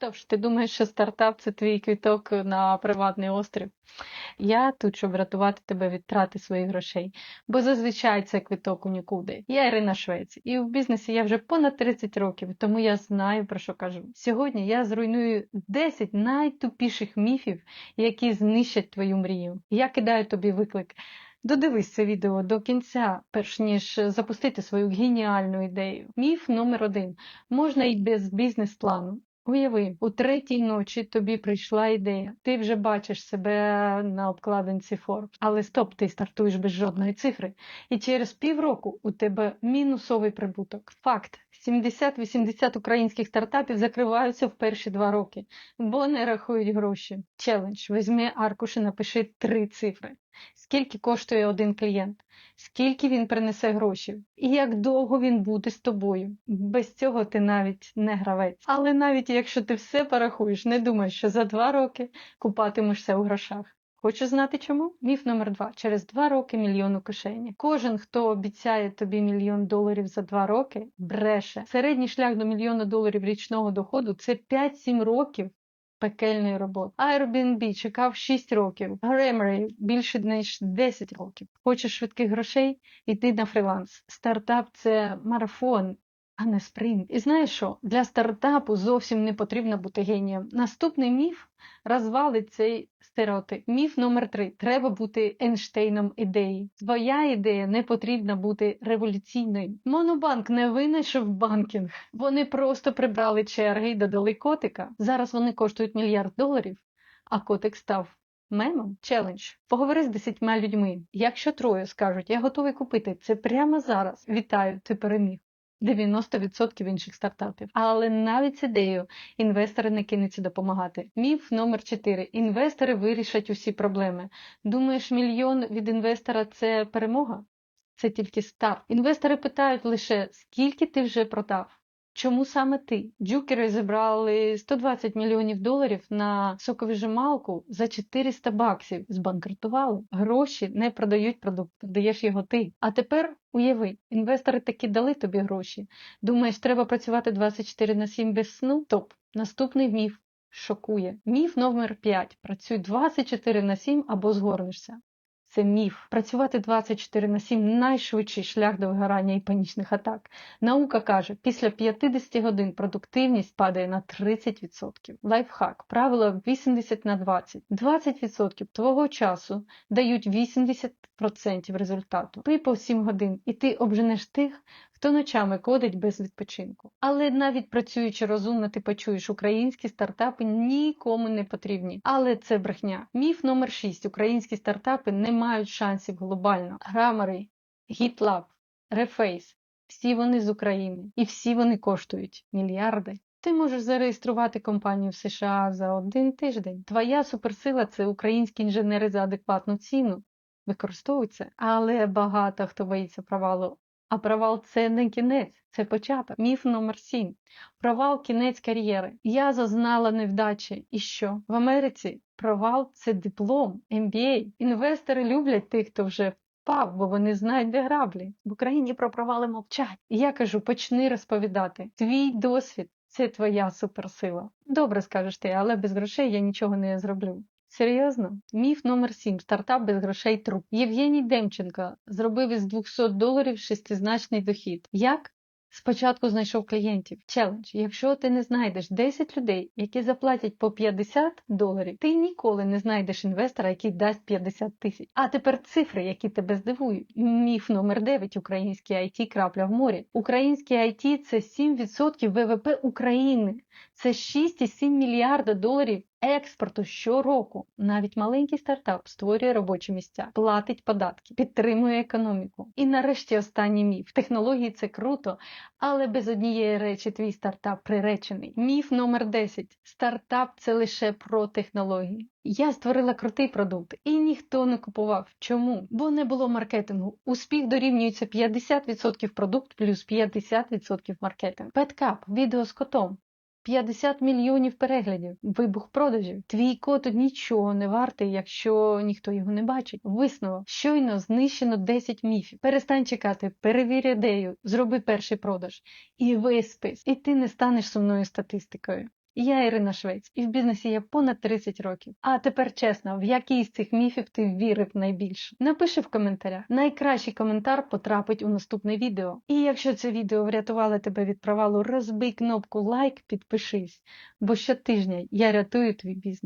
Тож, ти думаєш, що стартап це твій квіток на приватний острів? Я тут, щоб врятувати тебе від трати своїх грошей, бо зазвичай це квіток у нікуди. Я Ірина Швець, і в бізнесі я вже понад 30 років, тому я знаю про що кажу. Сьогодні я зруйную 10 найтупіших міфів, які знищать твою мрію. Я кидаю тобі виклик. Додивись це відео до кінця, перш ніж запустити свою геніальну ідею. Міф номер один: можна й без бізнес-плану. Уяви, у третій ночі тобі прийшла ідея. Ти вже бачиш себе на обкладинці Forbes. Але стоп, ти стартуєш без жодної цифри. І через півроку у тебе мінусовий прибуток. Факт: 70-80 українських стартапів закриваються в перші два роки, бо не рахують гроші. Челендж: візьми аркуш і напиши три цифри. Скільки коштує один клієнт? Скільки він принесе грошей? І як довго він буде з тобою? Без цього ти навіть не гравець. Але навіть якщо ти все порахуєш, не думай, що за два роки купатимешся у грошах. Хочеш знати чому? Міф номер два. Через два роки мільйон у кишені. Кожен, хто обіцяє тобі мільйон доларів за два роки, бреше. Середній шлях до мільйона доларів річного доходу це 5-7 років пекельної роботи. Airbnb чекав 6 років, Grammarly більше ніж 10 років. Хочеш швидких грошей? Йди на фріланс. Стартап це марафон. А не спринт. І знаєш що? Для стартапу зовсім не потрібно бути генієм. Наступний міф розвалить цей стереотип. Міф номер три. Треба бути Ейнштейном ідеї. Твоя ідея не потрібна бути революційною. Монобанк не винайшов банкінг. Вони просто прибрали черги і додали котика. Зараз вони коштують мільярд доларів, а котик став. Мемом челендж. Поговори з десятьма людьми. Якщо троє скажуть, я готовий купити це прямо зараз. Вітаю, ти переміг. 90% інших стартапів. Але навіть з ідеєю інвестори не кинуться допомагати. Міф номер 4. Інвестори вирішать усі проблеми. Думаєш, мільйон від інвестора це перемога? Це тільки старт. Інвестори питають лише, скільки ти вже продав. Чому саме ти? Джукери зібрали 120 мільйонів доларів на соковіжималку за 400 баксів. Збанкрутували. Гроші не продають продукт, продаєш його ти. А тепер уяви, інвестори таки дали тобі гроші. Думаєш, треба працювати 24 на 7 без сну? Топ. Наступний міф шокує. Міф номер 5. Працюй 24 на 7 або згорнешся. Це міф. Працювати 24 на 7 найшвидший шлях до вигорання і панічних атак. Наука каже, після 50 годин продуктивність падає на 30%. Лайфхак. Правило 80 на 20. 20% твого часу дають 80% результату. Пий по 7 годин, і ти обженеш тих, хто ночами кодить без відпочинку. Але навіть працюючи розумно, ти почуєш, українські стартапи нікому не потрібні. Але це брехня. Міф номер 6. Українські стартапи не мають шансів глобально. Grammarly, GitLab, Reface – всі вони з України. І всі вони коштують мільярди. Ти можеш зареєструвати компанію в США за один тиждень. Твоя суперсила це українські інженери за адекватну ціну. Використовуй це, але багато хто боїться провалу. А провал це не кінець, це початок. Міф номер 7. Провал кінець кар'єри. Я зазнала невдачі. І що? В Америці провал це диплом, MBA. Інвестори люблять тих, хто вже впав, бо вони знають, де граблі. В Україні про провали мовчать. І я кажу, почни розповідати. Твій досвід це твоя суперсила. Добре скажеш ти, але без грошей я нічого не зроблю. Серйозно? Міф номер 7. Стартап без грошей труп. Євгеній Демченко зробив із 200 доларів шестизначний дохід. Як? Спочатку знайшов клієнтів. Челендж. Якщо ти не знайдеш 10 людей, які заплатять по 50 доларів, ти ніколи не знайдеш інвестора, який дасть 50 тисяч. А тепер цифри, які тебе здивують. Міф номер 9. Український IT крапля в морі. Український IT – це 7% ВВП України. Це 6,7 мільярда доларів експорту щороку. Навіть маленький стартап створює робочі місця, платить податки, підтримує економіку. І нарешті останній міф. Технології це круто, але без однієї речі твій стартап приречений. Міф номер 10. Стартап це лише про технології. Я створила крутий продукт, і ніхто не купував. Чому? Бо не було маркетингу. Успіх дорівнюється 50% продукт плюс 50% маркетинг. Петкап, відео з котом. 50 мільйонів переглядів, вибух продажів. Твій код нічого не вартий, якщо ніхто його не бачить. Висновок. Щойно знищено 10 міфів. Перестань чекати, перевір ідею, зроби перший продаж. І весь спис. І ти не станеш сумною статистикою. Я Ірина Швець, і в бізнесі я понад 30 років. А тепер чесно, в який з цих міфів ти вірив найбільше? Напиши в коментарях. Найкращий коментар потрапить у наступне відео. І якщо це відео врятувало тебе від провалу, розбий кнопку лайк, підпишись. Бо щотижня я рятую твій бізнес.